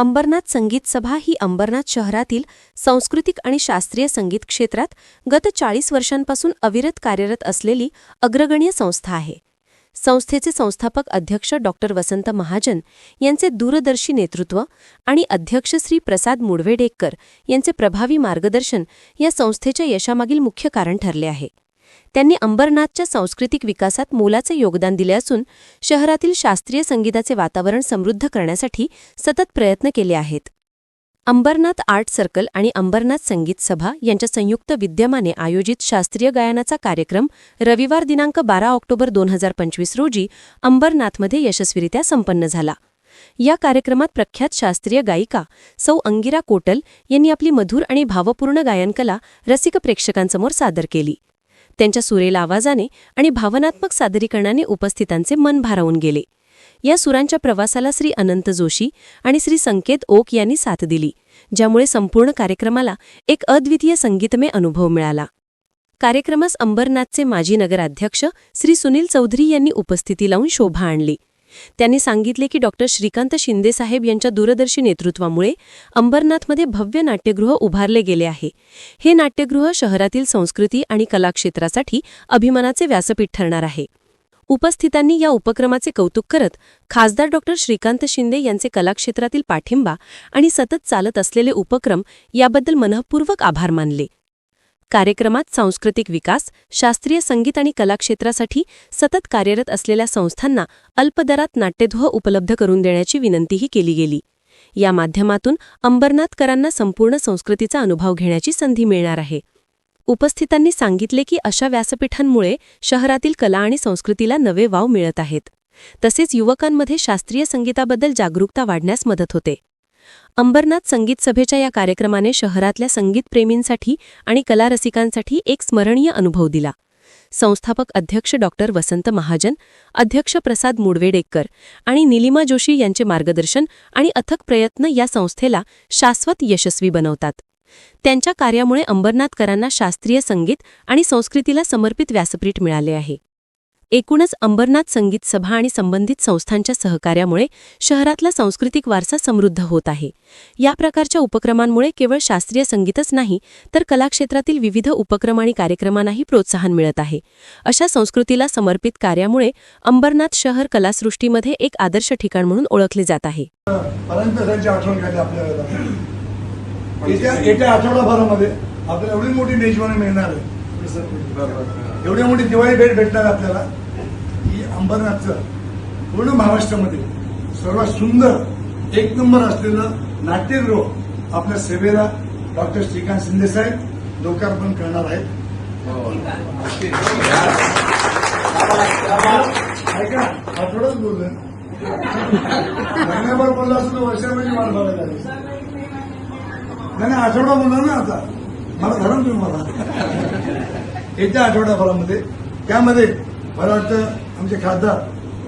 अंबरनाथ संगीत सभा ही अंबरनाथ शहरातील सांस्कृतिक आणि शास्त्रीय संगीत क्षेत्रात गत चाळीस वर्षांपासून अविरत कार्यरत असलेली अग्रगण्य संस्था आहे. संस्थेचे संस्थापक अध्यक्ष डॉ. वसंत महाजन यांचे दूरदर्शी नेतृत्व आणि अध्यक्ष श्री प्रसाद मुडवेडेकर यांचे प्रभावी मार्गदर्शन या संस्थेच्या यशामागील मुख्य कारण ठरले आहे. त्यांनी अंबरनाथच्या सांस्कृतिक विकासात मोलाचे योगदान दिले असून शहरातील शास्त्रीय संगीताचे वातावरण समृद्ध करण्यासाठी सतत प्रयत्न केले आहेत. अंबरनाथ आर्ट सर्कल आणि अंबरनाथ संगीत सभा यांच्या संयुक्त विद्यमाने आयोजित शास्त्रीय गायनाचा कार्यक्रम रविवार दिनांक बारा ऑक्टोबर दोन हजार पंचवीस रोजी अंबरनाथमध्ये यशस्वीरित्या संपन्न झाला. या कार्यक्रमात प्रख्यात शास्त्रीय गायिका सौ अंगिरा कोटल यांनी आपली मधुर आणि भावपूर्ण गायनकला रसिक प्रेक्षकांसमोर सादर केली. त्यांच्या सुरेल आवाजाने आणि भावनात्मक सादरीकरणाने उपस्थितांचे मन भारावून गेले. या सुरांच्या प्रवासाला श्री अनंत जोशी आणि श्री संकेत ओक यांनी साथ दिली ज्यामुळे संपूर्ण कार्यक्रमाला एक अद्वितीय संगीतमय अनुभव मिळाला. कार्यक्रमास अंबरनाथचे माजी नगराध्यक्ष श्री सुनील चौधरी यांनी उपस्थिती लावून शोभा आणली. त्यांनी सांगितले की डॉक्टर श्रीकांत शिंदेसाहेब यांच्या दूरदर्शी नेतृत्वामुळे अंबरनाथमध्ये भव्य नाट्यगृह उभारले गेले आहे. हे नाट्यगृह शहरातील संस्कृती आणि कलाक्षेत्रासाठी अभिमानाचे व्यासपीठ ठरणार आहे. उपस्थितांनी या उपक्रमाचे कौतुक करत खासदार डॉक्टर श्रीकांत शिंदे यांचे कलाक्षेत्रातील पाठिंबा आणि सतत चालत असलेले उपक्रम याबद्दल मनःपूर्वक आभार मानले. कार्यक्रमात सांस्कृतिक विकास शास्त्रीय संगीत आणि कलाक्षेत्रासाठी सतत कार्यरत असलेल्या संस्थांना अल्पदरात नाट्यध्व उपलब्ध करून देण्याची विनंतीही केली गेली. या माध्यमातून अंबरनाथकरांना संपूर्ण संस्कृतीचा अनुभव घेण्याची संधी मिळणार आहे. उपस्थितांनी सांगितले की अशा व्यासपीठांमुळे शहरातील कला आणि संस्कृतीला नवे वाव मिळत आहेत. तसेच युवकांमध्ये शास्त्रीय संगीताबद्दल जागरूकता वाढण्यास मदत होते. अंबरनाथ संगीत सभेच्या या कार्यक्रमाने शहरातल्या संगीतप्रेमींसाठी आणि कलारसिकांसाठी एक स्मरणीय अनुभव दिला. संस्थापक अध्यक्ष डॉक्टर वसंत महाजन अध्यक्ष प्रसाद मुडवेडेकर आणि निलिमा जोशी यांचे मार्गदर्शन आणि अथक प्रयत्न या संस्थेला शाश्वत यशस्वी बनवतात. त्यांच्या कार्यामुळे अंबरनाथकरांना शास्त्रीय संगीत आणि संस्कृतीला समर्पित व्यासपीठ मिळाले आहे. एकूणच अंबरनाथ संगीत सभा आणि संबंधित संस्थांच्या सहकार्यामुळे शहरातला सांस्कृतिक वारसा समृद्ध होत आहे. या प्रकारच्या उपक्रमांमुळे केवळ शास्त्रीय संगीतच नाही तर कलाक्षेत्रातील विविध उपक्रम आणि कार्यक्रमांनाही प्रोत्साहन मिळत आहे. अशा संस्कृतीला समर्पित कार्यामुळे अंबरनाथ शहर कलासृष्टीमध्ये एक आदर्श ठिकाण म्हणून ओळखले जात आहे. एवढी मोठी मेजवानी मिळणार आहे. एवढी मोठी दिवाळी भेट भेटणार आपल्याला. अंबरनाथचं पूर्ण महाराष्ट्रामध्ये सर्वात सुंदर एक नंबर असलेलं नाट्यगृह आपल्या सेवेला डॉक्टर श्रीकांत शिंदे साहेब लोकार्पण करणार आहेत. ऐका आठवडाच बोललोय. महिन्याभर बोलला असं वर्षामध्ये मला बघायला लागेल. नाही आठवडा बोलला ना आता. मला धरा ना तुम्ही मला. येत्या आठवड्याभरामध्ये. त्यामध्ये मला वाटतं आमचे खासदार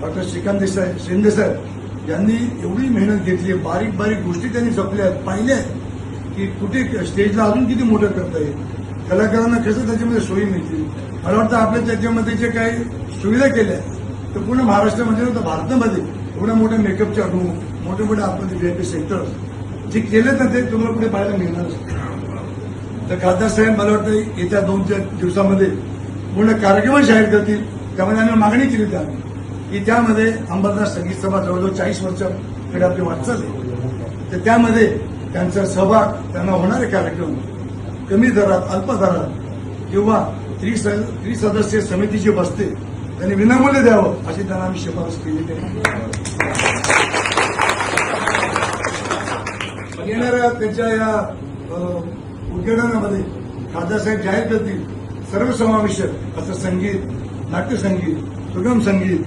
डॉक्टर श्रीकांत देसाई शिंदे साहेब यांनी एवढी मेहनत घेतली आहे बारीक बारीक गोष्टी त्यांनी जपल्या आहेत पाहिल्या आहेत की कुठे स्टेजला अजून किती मोठं करता येईल. कलाकारांना कसं त्याच्यामध्ये सोयी मिळतील. मला वाटतं आपल्या त्याच्यामध्ये जे काही सुविधा केल्या आहेत, म्हणजे तर पूर्ण महाराष्ट्रामध्ये नव्हतं भारतामध्ये एवढ्या मोठ्या मेकअपच्या रूम मोठे मोठे आपले व्हीआयपी सेंटर्स जे केलेत ना ते तुम्हाला कुठे पाहायला मिळणार तर खासदार साहेब मला वाटतं येत्या दोन चार दिवसामध्ये पूर्ण कार्यक्रम जाहीर करतील. त्यामध्ये आम्ही मागणी केली होती आम्ही की त्यामध्ये अंबरनाथ संगीत सभा जवळजवळ चाळीस वर्षाकडे आपली वाटचाल आहे. तर त्यामध्ये त्यांचा सहभाग त्यांना होणारे कार्यक्रम कमी दरात अल्प दरात किंवा त्रिसदस्यीय समिती जी बसते त्यांनी विनामूल्य द्यावं अशी त्यांना आम्ही शिफारस केली आहे. येणाऱ्या त्याच्या या उद्घाटनामध्ये खासदार साहेब जाहीर करतील सर्वसमावेशक असं संगीत नाट्यसंगीत सुगम संगीत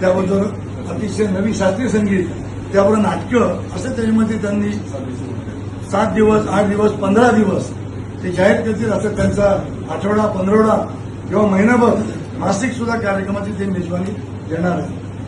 त्याबरोबर अतिशय नवीन शास्त्रीय संगीत त्याबरोबर नाटकं असं त्याच्यामध्ये त्यांनी सात दिवस आठ दिवस पंधरा दिवस ते जाहीर करतील असं त्यांचा आठवडा पंधरवडा किंवा महिनाभर मासिक सुद्धा कार्यक्रमाची ते मेजवानी देणार आहे